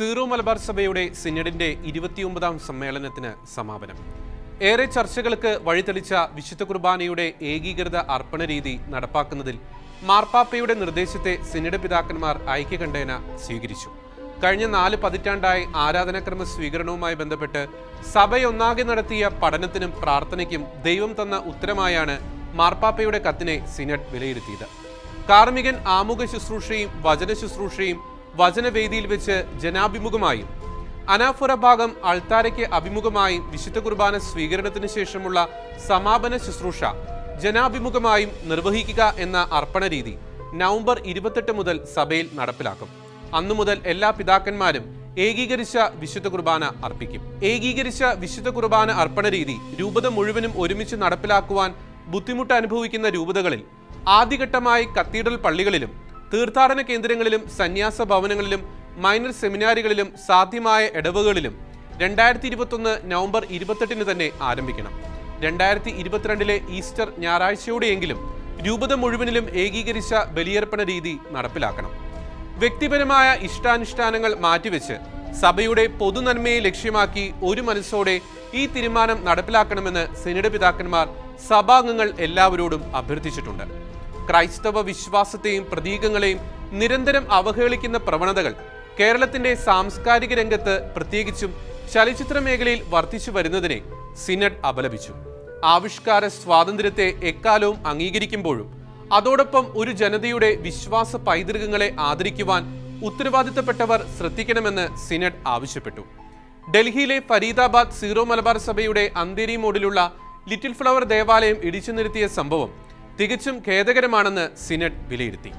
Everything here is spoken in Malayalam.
സീറോ മലബാർ സഭയുടെ സിനഡിന്റെ ഇരുപത്തിയൊമ്പതാം സമ്മേളനത്തിന് സമാപനം. ഏറെ ചർച്ചകൾക്ക് വഴിതെളിച്ച വിശുദ്ധ കുർബാനയുടെ ഏകീകൃത അർപ്പണ രീതി നടപ്പാക്കുന്നതിൽ മാർപ്പാപ്പയുടെ നിർദ്ദേശത്തെ സിനഡ് പിതാക്കന്മാർ ഐക്യകണ്ഠേന സ്വീകരിച്ചു. കഴിഞ്ഞ നാല് പതിറ്റാണ്ടായി ആരാധനാക്രമ സ്വീകരണവുമായി ബന്ധപ്പെട്ട് സഭയൊന്നാകെ നടത്തിയ പഠനത്തിനും പ്രാർത്ഥനയ്ക്കും ദൈവം തന്ന ഉത്തരമായാണ് മാർപ്പാപ്പയുടെ കത്തിനെ സിനഡ് വിലയിരുത്തിയത്. കാർമികൻ ആമുഖ ശുശ്രൂഷയും വചന ശുശ്രൂഷയും വചനവേദിയിൽ വെച്ച് ജനാഭിമുഖമായും അനാഫുറ ഭാഗം അൾത്താരയ്ക്ക് അഭിമുഖമായും വിശുദ്ധ കുർബാന സ്വീകരണത്തിന് ശേഷമുള്ള സമാപന ശുശ്രൂഷ ജനാഭിമുഖമായും നിർവഹിക്കുക എന്ന അർപ്പണ രീതി നവംബർ ഇരുപത്തെട്ട് മുതൽ സഭയിൽ നടപ്പിലാക്കും. അന്നു മുതൽ എല്ലാ പിതാക്കന്മാരും ഏകീകരിച്ച വിശുദ്ധ കുർബാന അർപ്പിക്കും. ഏകീകരിച്ച വിശുദ്ധ കുർബാന അർപ്പണ രീതി രൂപത മുഴുവനും ഒരുമിച്ച് നടപ്പിലാക്കുവാൻ ബുദ്ധിമുട്ട് അനുഭവിക്കുന്ന രൂപതകളിൽ ആദ്യഘട്ടമായി കത്തീഡ്രൽ പള്ളികളിലും തീർത്ഥാടന കേന്ദ്രങ്ങളിലും സന്യാസ ഭവനങ്ങളിലും മൈനർ സെമിനാരികളിലും സാധ്യമായ ഇടവുകളിലും രണ്ടായിരത്തി ഇരുപത്തൊന്ന് നവംബർ ഇരുപത്തെട്ടിന് തന്നെ ആരംഭിക്കണം. രണ്ടായിരത്തി ഇരുപത്തിരണ്ടിലെ ഈസ്റ്റർ ഞായറാഴ്ചയോടെയെങ്കിലും രൂപത മുഴുവനിലും ഏകീകരിച്ച ബലിയർപ്പണ രീതി നടപ്പിലാക്കണം. വ്യക്തിപരമായ ഇഷ്ടാനുഷ്ഠാനങ്ങൾ മാറ്റിവെച്ച് സഭയുടെ പൊതുനന്മയെ ലക്ഷ്യമാക്കി ഒരു മനസ്സോടെ ഈ തീരുമാനം നടപ്പിലാക്കണമെന്ന് സെനഡ് പിതാക്കന്മാർ സഭാംഗങ്ങൾ എല്ലാവരോടും അഭ്യർത്ഥിച്ചിട്ടുണ്ട്. ക്രൈസ്തവ വിശ്വാസത്തെയും പ്രതീകങ്ങളെയും നിരന്തരം അവഹേളിക്കുന്ന പ്രവണതകൾ കേരളത്തിന്റെ സാംസ്കാരിക രംഗത്ത് പ്രത്യേകിച്ചും ചലച്ചിത്ര മേഖലയിൽ വർദ്ധിച്ചു വരുന്നതിനെ സിനഡ് അപലപിച്ചു. ആവിഷ്കാര സ്വാതന്ത്ര്യത്തെ എക്കാലവും അംഗീകരിക്കുമ്പോഴും അതോടൊപ്പം ഒരു ജനതയുടെ വിശ്വാസ പൈതൃകങ്ങളെ ആദരിക്കുവാൻ ഉത്തരവാദിത്തപ്പെട്ടവർ ശ്രദ്ധിക്കണമെന്ന് സിനഡ് ആവശ്യപ്പെട്ടു. ഡൽഹിയിലെ ഫരീദാബാദ് സീറോ മലബാർ സഭയുടെ അന്തേരി മോഡിലുള്ള ലിറ്റിൽ ഫ്ലവർ ദേവാലയം ഇടിച്ചു നിർത്തിയ സംഭവം തികച്ചും ഖേദകരമാണെന്ന് സിനഡ് വിലയിരുത്തി.